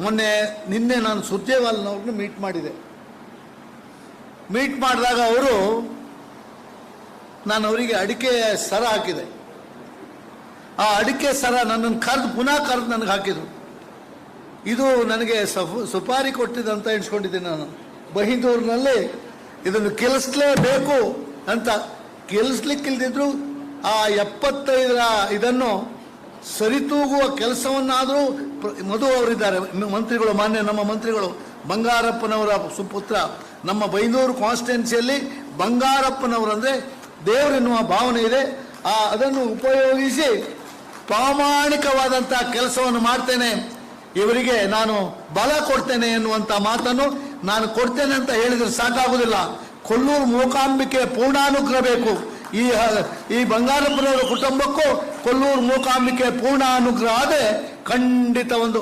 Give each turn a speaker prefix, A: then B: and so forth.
A: ಮೊನ್ನೆ ನಿನ್ನೆ ನಾನು ಸುರ್ಜೇವಾಲ್ನವ್ರನ್ನ ಮೀಟ್ ಮಾಡಿದೆ. ಮೀಟ್ ಮಾಡಿದಾಗ ಅವರು ನಾನು ಅವರಿಗೆ ಅಡಿಕೆ ಸರ ಹಾಕಿದೆ. ಆ ಅಡಿಕೆ ಸರ ನನ್ನನ್ನು ಕರೆದು ಪುನಃ ಕರೆದು ನನಗೆ ಹಾಕಿದರು. ಇದು ನನಗೆ ಸಫು, ಸುಪಾರಿ ಕೊಟ್ಟಿದ್ದಂತ ಎಣಿಸ್ಕೊಂಡಿದ್ದೀನಿ ನಾನು. ಬಹಿಂದೂರಿನಲ್ಲಿ ಇದನ್ನು ಕೆಲಸಲೇಬೇಕು ಅಂತ. ಕೆಲಸಲಿಕ್ಕಿಲ್ದಿದ್ರು ಆ ಎಪ್ಪತ್ತೈದರ ಇದನ್ನು ಸರಿತೂಗುವ ಕೆಲಸವನ್ನಾದರೂ ಮಧು ಅವರಿದ್ದಾರೆ. ಮಂತ್ರಿಗಳು, ಮಾನ್ಯ ನಮ್ಮ ಮಂತ್ರಿಗಳು. ಬಂಗಾರಪ್ಪನವರ ಸುಪುತ್ರ. ನಮ್ಮ ಬೈಂದೂರು ಕಾನ್ಸ್ಟೆನ್ಸಿಯಲ್ಲಿ ಬಂಗಾರಪ್ಪನವರಂದರೆ ದೇವರೆನ್ನುವ ಭಾವನೆ ಇದೆ. ಆ, ಅದನ್ನು ಉಪಯೋಗಿಸಿ ಪ್ರಾಮಾಣಿಕವಾದಂಥ ಕೆಲಸವನ್ನು ಮಾಡ್ತೇನೆ. ಇವರಿಗೆ ನಾನು ಬಲ ಕೊಡ್ತೇನೆ ಎನ್ನುವಂಥ ಮಾತನ್ನು ನಾನು ಕೊಡ್ತೇನೆ ಅಂತ ಹೇಳಿದರೆ ಸಾಕಾಗುವುದಿಲ್ಲ. ಕೊಲ್ಲೂರು ಮೂಕಾಂಬಿಕೆ ಪೂರ್ಣಾನುಗ್ರಹ ಬೇಕು. ಈ ಈ ಬಂಗಾರಪ್ಪನವರ ಕುಟುಂಬಕ್ಕೂ ಕೊಲ್ಲೂರು ಮೂಕಾಂಬಿಕೆ ಪೂರ್ಣ ಅನುಗ್ರಹ ಆದರೆ ಖಂಡಿತ ಒಂದು